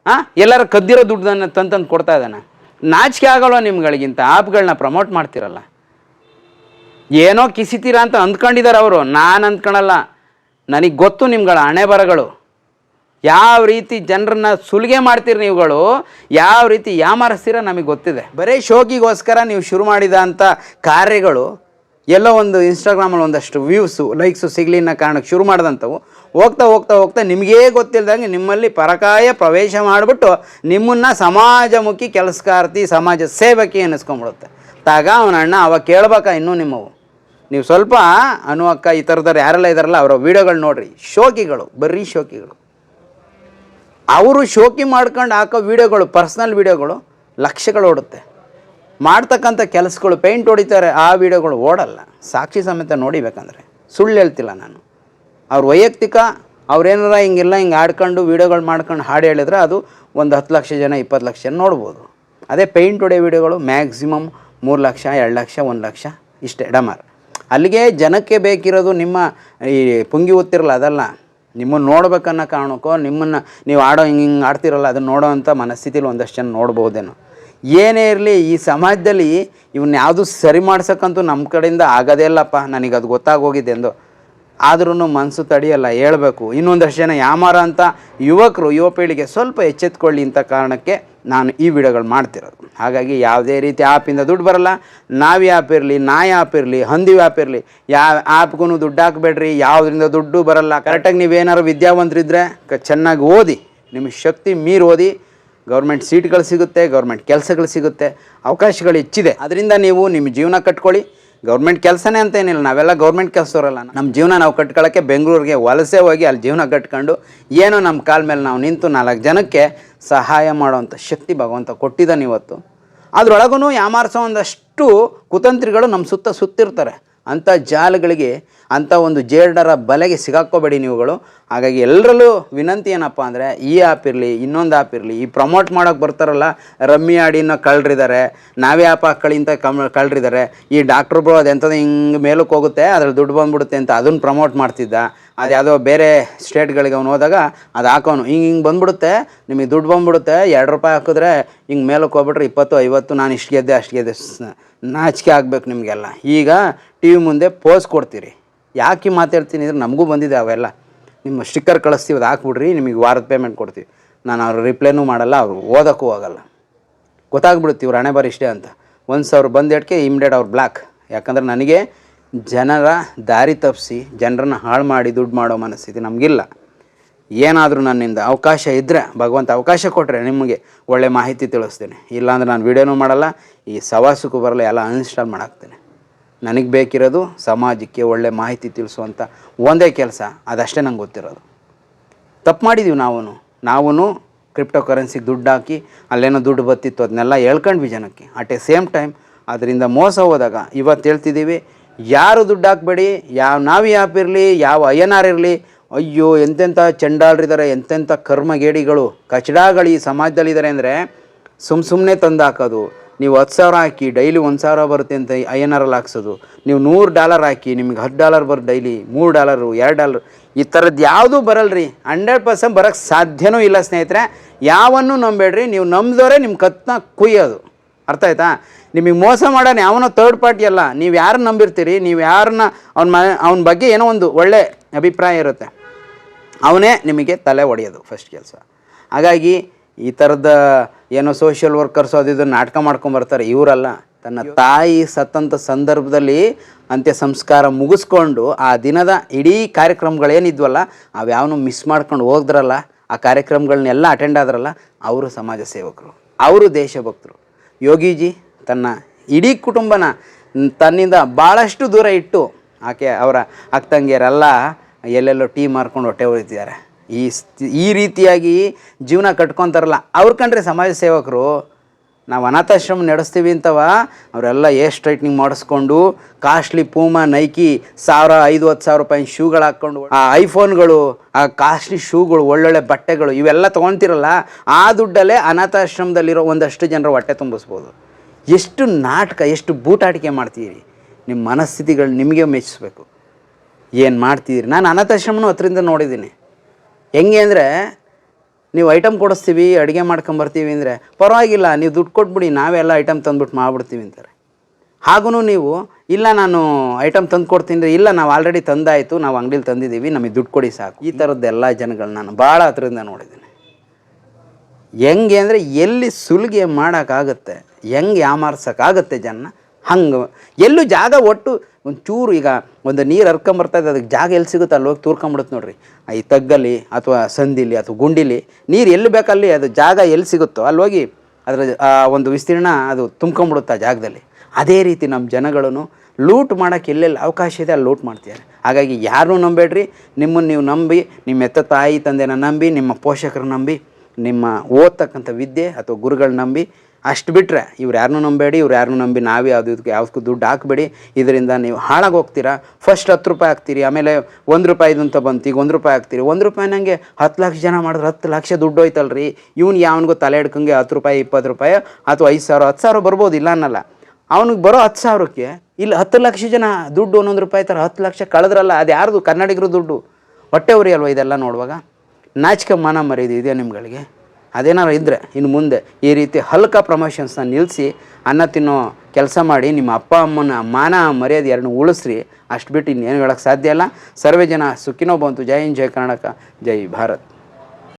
ಹಾಂ ಎಲ್ಲರೂ ಕದ್ದಿರೋ ದುಡ್ಡನ್ನು ತಂದು ಕೊಡ್ತಾ ಇದ್ದಾನೆ. ನಾಚಿಕೆ ಆಗಲ್ವ ನಿಮ್ಗಳಿಗಿಂತ? ಆಪ್ಗಳನ್ನ ಪ್ರಮೋಟ್ ಮಾಡ್ತಿರಲ್ಲ. ಏನೋ ಕಿಸಿತೀರಾ ಅಂತ ಅಂದ್ಕೊಂಡಿದ್ದಾರೆ ಅವರು. ನಾನು ಅಂದ್ಕೊಳಲ್ಲ ನನಗೆ ಗೊತ್ತು ನಿಮ್ಗಳ ಹಣೆ ಬರಗಳು ಯಾವ ರೀತಿ ಜನರನ್ನ ಸುಲಿಗೆ ಮಾಡ್ತೀರಿ ನೀವುಗಳು, ಯಾವ ರೀತಿ ಯಾಮಾರಿಸ್ತೀರ ನಮಗೆ ಗೊತ್ತಿದೆ. ಬರೀ ಶೋಕಿಗೋಸ್ಕರ ನೀವು ಶುರು ಮಾಡಿದ ಅಂಥ ಕಾರ್ಯಗಳು, ಎಲ್ಲೋ ಒಂದು ಇನ್ಸ್ಟಾಗ್ರಾಮಲ್ಲಿ ಒಂದಷ್ಟು ವ್ಯೂಸು ಲೈಕ್ಸು ಸಿಗಲಿ ಅನ್ನೋ ಕಾರಣಕ್ಕೆ ಶುರು ಮಾಡಿದಂಥವು. ಹೋಗ್ತಾ ಹೋಗ್ತಾ ಹೋಗ್ತಾ ನಿಮಗೇ ಗೊತ್ತಿಲ್ಲದಂಗೆ ನಿಮ್ಮಲ್ಲಿ ಪರಕಾಯ ಪ್ರವೇಶ ಮಾಡಿಬಿಟ್ಟು ನಿಮ್ಮನ್ನು ಸಮಾಜಮುಖಿ ಕೆಲಸಕಾರ್ತಿ ಸಮಾಜ ಸೇವಕಿ ಅನ್ನಿಸ್ಕೊಂಬಿಡುತ್ತೆ ತಾಗ ಅವನ ಅಣ್ಣ ಅವಾಗ ಕೇಳ್ಬೇಕಾ ಇನ್ನೂ ನಿಮ್ಮವು. ನೀವು ಸ್ವಲ್ಪ ಅನುವಕ್ಕ ಈ ಥರದವ್ರು ಯಾರೆಲ್ಲ ಇದ್ದಾರಲ್ಲ ಅವರ ವೀಡಿಯೋಗಳು ನೋಡಿರಿ. ಶೋಕಿಗಳು ಬರೀ ಶೋಕಿಗಳು ಅವರು ಶೋಕಿ ಮಾಡ್ಕೊಂಡು ಹಾಕೋ ವೀಡಿಯೋಗಳು, ಪರ್ಸ್ನಲ್ ವೀಡಿಯೋಗಳು ಲಕ್ಷಗಳು ಓಡುತ್ತೆ. ಮಾಡ್ತಕ್ಕಂಥ ಕೆಲಸಗಳು, ಪೇಂಟ್ ಹೊಡಿತಾರೆ, ಆ ವೀಡಿಯೋಗಳು ಓಡಲ್ಲ. ಸಾಕ್ಷಿ ಸಮೇತ ನೋಡಿಬೇಕಂದ್ರೆ. ಸುಳ್ಳು ಹೇಳ್ತಿಲ್ಲ ನಾನು. ಅವ್ರ ವೈಯಕ್ತಿಕ ಅವ್ರೇನಾರ ಹಿಂಗೆಲ್ಲ, ಹಿಂಗೆ ಆಡ್ಕೊಂಡು ವೀಡಿಯೋಗಳು ಮಾಡ್ಕೊಂಡು ಹಾಡು ಹೇಳಿದ್ರೆ ಅದು ಒಂದು ಹತ್ತು ಲಕ್ಷ ಜನ, ಇಪ್ಪತ್ತು ಲಕ್ಷ ಜನ ನೋಡ್ಬೋದು. ಅದೇ ಪೇಂಟ್ ಹೊಡೆಯೋ ವೀಡಿಯೋಗಳು ಮ್ಯಾಕ್ಸಿಮಮ್ ಮೂರು ಲಕ್ಷ, ಎರಡು ಲಕ್ಷ, ಒಂದು ಲಕ್ಷ, ಇಷ್ಟೇ, ಡಮಾರ್. ಅಲ್ಲಿಗೆ ಜನಕ್ಕೆ ಬೇಕಿರೋದು ನಿಮ್ಮ ಈ ಪುಂಗಿ ಒತ್ತಿರಲ್ಲ, ಅದಲ್ಲ. ನಿಮ್ಮನ್ನು ನೋಡ್ಬೇಕನ್ನೋ ಕಾರಣಕ್ಕೋ ನಿಮ್ಮನ್ನು ನೀವು ಆಡೋ ಹಿಂಗೆ ಹಿಂಗೆ ಆಡ್ತಿರಲ್ಲ, ಅದನ್ನು ನೋಡೋ ಅಂಥ ಮನಸ್ಥಿತಿಲಿ ಒಂದಷ್ಟು ಜನ ನೋಡ್ಬೋದೇನೋ. ಏನೇ ಇರಲಿ, ಈ ಸಮಾಜದಲ್ಲಿ ಇವನ್ನ ಯಾವುದು ಸರಿ ಮಾಡ್ಸಕ್ಕಂತೂ ನಮ್ಮ ಕಡೆಯಿಂದ ಆಗೋದೇ ಇಲ್ಲಪ್ಪ, ನನಗೆ ಅದು ಗೊತ್ತಾಗೋಗಿದೆ ಎಂದು. ಆದ್ರೂ ಮನಸ್ಸು ತಡೆಯಲ್ಲ, ಹೇಳ್ಬೇಕು. ಇನ್ನೊಂದಷ್ಟು ಜನ ಯಾಮಾರ ಅಂತ ಯುವಕರು, ಯುವ ಪೀಳಿಗೆ ಸ್ವಲ್ಪ ಎಚ್ಚೆತ್ಕೊಳ್ಳಿ ಅಂತ ಕಾರಣಕ್ಕೆ ನಾನು ಈ ವಿಡಿಯೋಗಳು ಮಾಡ್ತಿರೋದು. ಹಾಗಾಗಿ ಯಾವುದೇ ರೀತಿ ಆ್ಯಪಿಂದ ದುಡ್ಡು ಬರಲ್ಲ. ನಾವಿ ಆ್ಯಪ್ ಇರಲಿ, ನಾಯಿ ಆ್ಯಪ್ ಇರಲಿ, ಹಂದಿ ಆ್ಯಪ್ ಇರಲಿ ಯಾವ ಆ್ಯಪ್ಗೂ ದುಡ್ಡು ಹಾಕಬೇಡ್ರಿ, ಯಾವುದರಿಂದ ದುಡ್ಡು ಬರಲ್ಲ. ಕರೆಕ್ಟಾಗಿ ನೀವೇನಾದ್ರು ವಿದ್ಯಾವಂತರಿದ್ದರೆ ಚೆನ್ನಾಗಿ ಓದಿ ನಿಮ್ಮ ಶಕ್ತಿ ಮೀರಿ ಓದಿ, ಗೌರ್ಮೆಂಟ್ ಸೀಟ್ಗಳು ಸಿಗುತ್ತೆ, ಗೌರ್ಮೆಂಟ್ ಕೆಲಸಗಳು ಸಿಗುತ್ತೆ, ಅವಕಾಶಗಳು ಹೆಚ್ಚಿದೆ. ಅದರಿಂದ ನೀವು ನಿಮ್ಮ ಜೀವನ ಕಟ್ಕೊಳ್ಳಿ. ಗೌರ್ಮೆಂಟ್ ಕೆಲಸನೇ ಅಂತ ಏನಿಲ್ಲ, ನಾವೆಲ್ಲ ಗೌರ್ಮೆಂಟ್ ಕೆಲಸದವರಲ್ಲ. ನಮ್ಮ ಜೀವನ ನಾವು ಕಟ್ಕೊಳ್ಳೋಕ್ಕೆ ಬೆಂಗಳೂರಿಗೆ ವಲಸೆ ಹೋಗಿ ಅಲ್ಲಿ ಜೀವನ ಕಟ್ಕೊಂಡು ಏನೋ ನಮ್ಮ ಕಾಲ ಮೇಲೆ ನಾವು ನಿಂತು ನಾಲ್ಕು ಜನಕ್ಕೆ ಸಹಾಯ ಮಾಡೋವಂಥ ಶಕ್ತಿ ಭಗವಂತ ಕೊಟ್ಟಿದ್ದಾನೆ ಇವತ್ತು. ಅದರೊಳಗೂ ಯಾಮಾರಿಸೋ ಒಂದಷ್ಟು ಕುತಂತ್ರಿಗಳು ನಮ್ಮ ಸುತ್ತ ಸುತ್ತಿರ್ತಾರೆ. ಅಂಥ ಜಾಲಗಳಿಗೆ ಅಂಥ ಒಂದು ಜೇಡರ ಬಲೆಗೆ ಸಿಗಾಕೋಬೇಡಿ ನೀವುಗಳು. ಹಾಗಾಗಿ ಎಲ್ಲರಲ್ಲೂ ವಿನಂತಿ ಏನಪ್ಪ ಅಂದರೆ, ಈ ಆ್ಯಪ್ ಇರಲಿ, ಇನ್ನೊಂದು ಆ್ಯಪ್ ಇರಲಿ, ಈ ಪ್ರಮೋಟ್ ಮಾಡೋಕೆ ಬರ್ತಾರಲ್ಲ, ರಮ್ಮಿ ಆಡಿನ ಕಳ್ರಿದ್ದಾರೆ ನಾವೇ ಆ್ಯಪ್ ಹಾಕ್ಕೊಳ್ಳಿ ಅಂತ ಕಮ್ ಕಳ್ರಿದ್ದಾರೆ ಈ ಡಾಕ್ಟ್ರು ಬ್ರೋ ಅದೆಂಥದ್ದು ಹಿಂಗೆ ಮೇಲಕ್ಕೆ ಹೋಗುತ್ತೆ, ಅದ್ರಲ್ಲಿ ದುಡ್ಡು ಬಂದ್ಬಿಡುತ್ತೆ ಅಂತ ಅದನ್ನು ಪ್ರಮೋಟ್ ಮಾಡ್ತಿದ್ದ, ಅದು ಯಾವುದೋ ಬೇರೆ ಸ್ಟೇಟ್ಗಳಿಗೆ ಅವ್ನು ಹೋದಾಗ ಅದು ಹಾಕೋನು. ಹಿಂಗೆ ಹಿಂಗೆ ಬಂದ್ಬಿಡುತ್ತೆ, ನಿಮಗೆ ದುಡ್ಡು ಬಂದ್ಬಿಡುತ್ತೆ, ಎರಡು ರೂಪಾಯಿ ಹಾಕಿದ್ರೆ ಹಿಂಗೆ ಮೇಲಕ್ಕೆ ಹೋಗ್ಬಿಟ್ರೆ ಇಪ್ಪತ್ತು, ಐವತ್ತು, ನಾನು ಇಷ್ಟು ಗೆದ್ದೆ, ಅಷ್ಟು ಗೆದ್ದೆ ನಾಚಿಕೆ ಆಗಬೇಕು ನಿಮಗೆಲ್ಲ. ಈಗ ಟಿ ವಿ ಮುಂದೆ ಪೋಸ್ ಕೊಡ್ತೀರಿ. ಯಾಕೆ ಮಾತಾಡ್ತೀನಿ ಅಂದರೆ ನಮಗೂ ಬಂದಿದೆ ಅವೆಲ್ಲ. ನಿಮ್ಮ ಸ್ಟಿಕ್ಕರ್ ಕಳಿಸ್ತೀವಿ, ಅದು ಹಾಕ್ಬಿಡ್ರಿ, ನಿಮಗೆ ವಾರದ ಪೇಮೆಂಟ್ ಕೊಡ್ತೀವಿ. ನಾನು ಅವ್ರು ರಿಪ್ಲೈನೂ ಮಾಡಲ್ಲ, ಅವ್ರು ಓದೋಕ್ಕೂ ಹೋಗಲ್ಲ ಗೊತ್ತಾಗ್ಬಿಡುತ್ತೆ, ಇವ್ರು ಹಣೆ ಬಾರಿ ಇಷ್ಟೇ ಅಂತ. ಒಂದು ಸಾವಿರ ಬಂದೇಟ್ಗೆ ಇಮಿಡಿಯೇಟ್ ಅವ್ರು ಬ್ಲ್ಯಾಕ್ ಯಾಕಂದ್ರೆ ನನಗೆ ಜನರ ದಾರಿ ತಪ್ಪಿಸಿ, ಜನರನ್ನ ಹಾಳು ಮಾಡಿ ದುಡ್ಡು ಮಾಡೋ ಮನಸ್ಥಿತಿ ನಮಗಿಲ್ಲ. ಏನಾದರೂ ನನ್ನಿಂದ ಅವಕಾಶ ಇದ್ದರೆ ಭಗವಂತ ಅವಕಾಶ ಕೊಟ್ಟರೆ ನಿಮಗೆ ಒಳ್ಳೆ ಮಾಹಿತಿ ತಿಳಿಸ್ತೇನೆ. ಇಲ್ಲಾಂದ್ರೆ ನಾನು ವೀಡಿಯೋನೂ ಮಾಡಲ್ಲ, ಈ ಸವಾಸಕ್ಕೂ ಬರಲ್ಲ, ಎಲ್ಲ ಅನ್ಇನ್ಸ್ಟಾಲ್ ಮಾಡಾಕ್ತೇನೆ. ನನಗೆ ಬೇಕಿರೋದು ಸಮಾಜಕ್ಕೆ ಒಳ್ಳೆ ಮಾಹಿತಿ ತಿಳಿಸುವಂಥ ಒಂದೇ ಕೆಲಸ, ಅದಷ್ಟೇ ನಂಗೆ ಗೊತ್ತಿರೋದು. ತಪ್ಪು ಮಾಡಿದ್ದೀವಿ ನಾವು ನಾವು ಕ್ರಿಪ್ಟೋ ಕರೆನ್ಸಿಗೆ ದುಡ್ಡು ಹಾಕಿ, ಅಲ್ಲೇನೋ ದುಡ್ಡು ಬತ್ತಿತ್ತು ಅದನ್ನೆಲ್ಲ ಹೇಳ್ಕೊಂಡ್ವಿ ಜನಕ್ಕೆ. ಅಟ್ ಎ ಸೇಮ್ ಟೈಮ್ ಅದರಿಂದ ಮೋಸ ಹೋದಾಗ ಇವತ್ತು ಹೇಳ್ತಿದ್ದೀವಿ, ಯಾರು ದುಡ್ಡು ಹಾಕಬೇಡಿ, ಯಾವ, ನಾವು ಯಾಪ್ ಇರಲಿ, ಯಾವ ಆರ್ ಇರಲಿ, ಅಯ್ಯೋ ಎಂತೆಂಥ ಚಂಡಾಲರಿದ್ದಾರೆ ಎಂತೆಂಥ ಕರ್ಮಗೇಡಿಗಳು, ಕಚಡಾಗಳು ಈ ಸಮಾಜದಲ್ಲಿದ್ದಾರೆ ಅಂದರೆ ಸುಮ್ಮ ಸುಮ್ಮನೆ ತಂದು ಹಾಕೋದು. ನೀವು ಹತ್ತು ಸಾವಿರ ಹಾಕಿ ಡೈಲಿ ಒಂದು ಸಾವಿರ ಬರುತ್ತೆ ಅಂತ ಐ ಎನ್ ಆರಲ್ಲಿ ಹಾಕ್ಸೋದು. ನೀವು ನೂರು ಡಾಲರ್ ಹಾಕಿ, ನಿಮ್ಗೆ ಹತ್ತು ಡಾಲರ್ ಬರೋ ಡೈಲಿ, ಮೂರು ಡಾಲರು, ಎರಡು ಡಾಲರ್, ಈ ಥರದ್ದು ಯಾವುದೂ ಬರಲ್ರಿ ಹಂಡ್ರೆಡ್ ಪರ್ಸೆಂಟ್ ಬರೋಕ್ಕೆ ಸಾಧ್ಯನೂ ಇಲ್ಲ ಸ್ನೇಹಿತರೆ. ಯಾವನ್ನು ನಂಬೇಡ್ರಿ, ನೀವು ನಂಬಿದವರೇ ನಿಮ್ಮ ಕತ್ತನ್ನ ಕುಯ್ಯೋದು. ಅರ್ಥ ಆಯ್ತಾ? ನಿಮಗೆ ಮೋಸ ಮಾಡೋಣ ಯಾವನೋ ತರ್ಡ್ ಪಾರ್ಟಿ ಅಲ್ಲ. ನೀವು ಯಾರನ್ನ ನಂಬಿರ್ತೀರಿ? ನೀವು ಯಾರನ್ನ ಅವ್ನ ಅವನ ಬಗ್ಗೆ ಏನೋ ಒಂದು ಒಳ್ಳೆ ಅಭಿಪ್ರಾಯ ಇರುತ್ತೆ. ಅವನೇ ನಿಮಗೆ ತಲೆ ಒಡೆಯೋದು ಫಸ್ಟ್ ಕೆಲಸ. ಹಾಗಾಗಿ ಈ ಥರದ ಏನೋ ಸೋಷಿಯಲ್ ವರ್ಕರ್ಸು ಅದು ಇದು ನಾಟಕ ಮಾಡ್ಕೊಂಬರ್ತಾರೆ ಇವರಲ್ಲ. ತನ್ನ ತಾಯಿ ಸತ್ತಂಥ ಸಂದರ್ಭದಲ್ಲಿ ಅಂತ್ಯ ಸಂಸ್ಕಾರ ಮುಗಿಸ್ಕೊಂಡು ಆ ದಿನದ ಇಡೀ ಕಾರ್ಯಕ್ರಮಗಳೇನಿದ್ವಲ್ಲ, ಅವ್ಯಾವನು ಮಿಸ್ ಮಾಡ್ಕೊಂಡು ಹೋದ್ರಲ್ಲ, ಆ ಕಾರ್ಯಕ್ರಮಗಳನ್ನೆಲ್ಲ ಅಟೆಂಡ್ ಆದ್ರಲ್ಲ, ಅವರು ಸಮಾಜ ಸೇವಕರು, ಅವರು ದೇಶಭಕ್ತರು. ಯೋಗೀಜಿ ತನ್ನ ಇಡೀ ಕುಟುಂಬನ ತನ್ನಿಂದ ಭಾಳಷ್ಟು ದೂರ ಇಟ್ಟು ಆಕೆ ಅವರ ಅಕ್ಕ ತಂಗಿಯರೆಲ್ಲ ಎಲ್ಲೆಲ್ಲೋ ಟೀ ಮಾರ್ಕೊಂಡು ಹೊಟ್ಟೆ ಹೊಡಿತಿದ್ದಾರೆ ಈ ಈ ರೀತಿಯಾಗಿ ಜೀವನ ಕಟ್ಕೊತಾರಲ್ಲ, ಅವ್ರ ಕಂಡ್ರೆ ಸಮಾಜ ಸೇವಕರು, ನಾವು ಅನಾಥಾಶ್ರಮ ನಡೆಸ್ತೀವಿ ಅಂತವ, ಅವರೆಲ್ಲ ಏರ್ ಸ್ಟ್ರೈಟ್ನಿಂಗ್ ಮಾಡಿಸ್ಕೊಂಡು, ಕಾಸ್ಟ್ಲಿ ಪೂಮಾ, ನೈಕಿ ಸಾವಿರ ಐದು ಹತ್ತು ಸಾವಿರ ರೂಪಾಯಿ ಶೂಗಳು ಹಾಕ್ಕೊಂಡು, ಆ ಐಫೋನ್ಗಳು, ಆ ಕಾಸ್ಟ್ಲಿ ಶೂಗಳು, ಒಳ್ಳೊಳ್ಳೆ ಬಟ್ಟೆಗಳು ಇವೆಲ್ಲ ತೊಗೊತಿರಲ್ಲ, ಆ ದುಡ್ಡಲ್ಲೇ ಅನಾಥಾಶ್ರಮದಲ್ಲಿರೋ ಒಂದಷ್ಟು ಜನರ ಹೊಟ್ಟೆ ತುಂಬಿಸ್ಬೋದು. ಎಷ್ಟು ನಾಟಕ, ಎಷ್ಟು ಬೂಟಾಟಿಕೆ ಮಾಡ್ತೀರಿ? ನಿಮ್ಮ ಮನಸ್ಥಿತಿಗಳು ನಿಮಗೆ ಮೆಚ್ಚಿಸ್ಬೇಕು ಏನು ಮಾಡ್ತಿದ್ದೀರಿ ನಾನು ಅನಾಥಾಶ್ರಮನೂ ಹತ್ರದಿಂದ ನೋಡಿದ್ದೀನಿ. ಹೆಂಗೆ ಅಂದರೆ, ನೀವು ಐಟಮ್ ಕೊಡಿಸ್ತೀವಿ, ಅಡುಗೆ ಮಾಡ್ಕೊಂಬರ್ತೀವಿ ಅಂದರೆ, ಪರವಾಗಿಲ್ಲ, ನೀವು ದುಡ್ಡು ಕೊಟ್ಬಿಡಿ, ನಾವೆಲ್ಲ ಐಟಮ್ ತಂದುಬಿಟ್ಟು ಮಾಡ್ಬಿಡ್ತೀವಿ ಅಂತಾರೆ. ಹಾಗೂ ನೀವು, ಇಲ್ಲ ನಾನು ಐಟಮ್ ತಂದು ಕೊಡ್ತೀನಿ ಇಲ್ಲ, ನಾವು ಆಲ್ರೆಡಿ ತಂದಾಯಿತು, ನಾವು ಅಂಗಡಿಲಿ ತಂದಿದ್ದೀವಿ, ನಮಗೆ ದುಡ್ಡು ಕೊಡಿ ಸಾಕು. ಈ ಥರದ್ದೆಲ್ಲ ಜನಗಳು ನಾನು ಭಾಳ ಹತ್ರದಿಂದ ನೋಡಿದ್ದೀನಿ. ಹೆಂಗೆ ಅಂದರೆ, ಎಲ್ಲಿ ಸುಲಿಗೆ ಮಾಡೋಕ್ಕಾಗತ್ತೆ ಹೆಂಗೆ ಯಾಮಾರ್ಸೋಕ್ಕಾಗತ್ತೆ ಜನ ಹಂಗೆ ಎಲ್ಲೂ ಜಾಗ ಒಟ್ಟು ಒಂದು ಚೂರು ಈಗ ಒಂದು ನೀರು ಹರ್ಕೊಂಬರ್ತಾ ಇದೆ ಅದಕ್ಕೆ ಜಾಗ ಎಲ್ಲಿ ಸಿಗುತ್ತೆ ಅಲ್ಲಿ ಹೋಗಿ ತೂರ್ಕೊಂಬಿಡುತ್ತೆ ನೋಡ್ರಿ. ಈ ತಗ್ಗಲ್ಲಿ ಅಥವಾ ಸಂದಿಲಿ ಅಥವಾ ಗುಂಡಿಲಿ ನೀರು ಎಲ್ಲಿ ಬೇಕಲ್ಲಿ ಅದು ಜಾಗ ಎಲ್ಲಿ ಸಿಗುತ್ತೋ ಅಲ್ಲಿ ಹೋಗಿ ಅದರ ಒಂದು ವಿಸ್ತೀರ್ಣ ಅದು ತುಂಬ್ಕೊಂಬಿಡುತ್ತೆ ಆ ಜಾಗದಲ್ಲಿ. ಅದೇ ರೀತಿ ನಮ್ಮ ಜನಗಳನ್ನು ಲೂಟ್ ಮಾಡೋಕ್ಕೆ ಎಲ್ಲೆಲ್ಲಿ ಅವಕಾಶ ಇದೆ ಅಲ್ಲಿ ಲೂಟ್ ಮಾಡ್ತಿದ್ದಾರೆ. ಹಾಗಾಗಿ ಯಾರನ್ನೂ ನಂಬೇಡ್ರಿ, ನಿಮ್ಮನ್ನು ನೀವು ನಂಬಿ, ನಿಮ್ಮ ಎತ್ತ ತಾಯಿ ತಂದೆನ ನಂಬಿ, ನಿಮ್ಮ ಪೋಷಕರು ನಂಬಿ, ನಿಮ್ಮ ಓದ್ತಕ್ಕಂಥ ವಿದ್ಯೆ ಅಥವಾ ಗುರುಗಳನ್ನ ನಂಬಿ ಅಷ್ಟು ಬಿಟ್ಟರೆ ಇವ್ರು ಯಾರನ್ನೂ ನಂಬೇಡಿ, ಇವ್ರು ಯಾರನ್ನೂ ನಂಬಿ ನಾವೇ ಯಾವ್ದು ಇದಕ್ಕೆ ಯಾವ್ದಕ್ಕೂ ದುಡ್ಡು ಹಾಕಬೇಡಿ. ಇದರಿಂದ ನೀವು ಹಾಳಾಗಿ ಹೋಗ್ತೀರಾ. ಫಸ್ಟ್ ಹತ್ತು ರೂಪಾಯಿ ಹಾಕ್ತೀರಿ, ಆಮೇಲೆ ಒಂದು ರೂಪಾಯಿದು ಅಂತ ಬಂತು ಈಗ ಒಂದು ರೂಪಾಯಿ ಹಾಕ್ತೀರಿ. ಒಂದು ರೂಪಾಯಿ ನನಗೆ ಹತ್ತು ಲಕ್ಷ ಜನ ಮಾಡಿದ್ರೆ ಹತ್ತು ಲಕ್ಷ ದುಡ್ಡು ಹೋಯ್ತಲ್ರಿ. ಇವ್ನು ಯಾವನಿಗೂ ತಲೆ ಹಿಡ್ಕಂಗೆ ಹತ್ತು ರೂಪಾಯಿ, ಇಪ್ಪತ್ತು ರೂಪಾಯಿ ಅಥವಾ ಐದು ಸಾವಿರ, ಹತ್ತು ಸಾವಿರ ಬರ್ಬೋದು, ಇಲ್ಲ ಅನ್ನಲ್ಲ. ಅವ್ನಿಗೆ ಬರೋ ಹತ್ತು ಸಾವಿರಕ್ಕೆ ಇಲ್ಲಿ ಹತ್ತು ಲಕ್ಷ ಜನ ದುಡ್ಡು ಒಂದೊಂದು ರೂಪಾಯಿ ಥರ ಹತ್ತು ಲಕ್ಷ ಕಳೆದ್ರಲ್ಲ, ಅದು ಯಾರ್ದು? ಕನ್ನಡಿಗರು ದುಡ್ಡು. ಹೊಟ್ಟೆ ಉರಿ ಅಲ್ವ ಇದೆಲ್ಲ ನೋಡುವಾಗ? ನಾಚಿಕೆ ಮಾನ ಮರೆಯೋದು ಇದೆಯಾ ನಿಮ್ಗಳಿಗೆ? ಅದೇನಾರು ಇದ್ದರೆ ಇನ್ನು ಮುಂದೆ ಈ ರೀತಿ ಹಲ್ಕ ಪ್ರಮೋಷನ್ಸ್ನ ನಿಲ್ಲಿಸಿ ಅನ್ನ ತಿನ್ನೋ ಕೆಲಸ ಮಾಡಿ ನಿಮ್ಮ ಅಪ್ಪ ಅಮ್ಮನ ಮಾನ ಮರ್ಯಾದೆ ಎರಡನ್ನೂ ಉಳಿಸ್ರಿ. ಅಷ್ಟು ಬಿಟ್ಟು ಇನ್ನೇನು ಹೇಳೋಕ್ಕೆ ಸಾಧ್ಯ ಇಲ್ಲ. ಸರ್ವೇ ಜನ ಸುಖಿನೋ ಬಂತು ಜೈ ಹಿಂದ್, ಜೈ ಕರ್ನಾಟಕ, ಜೈ ಭಾರತ್.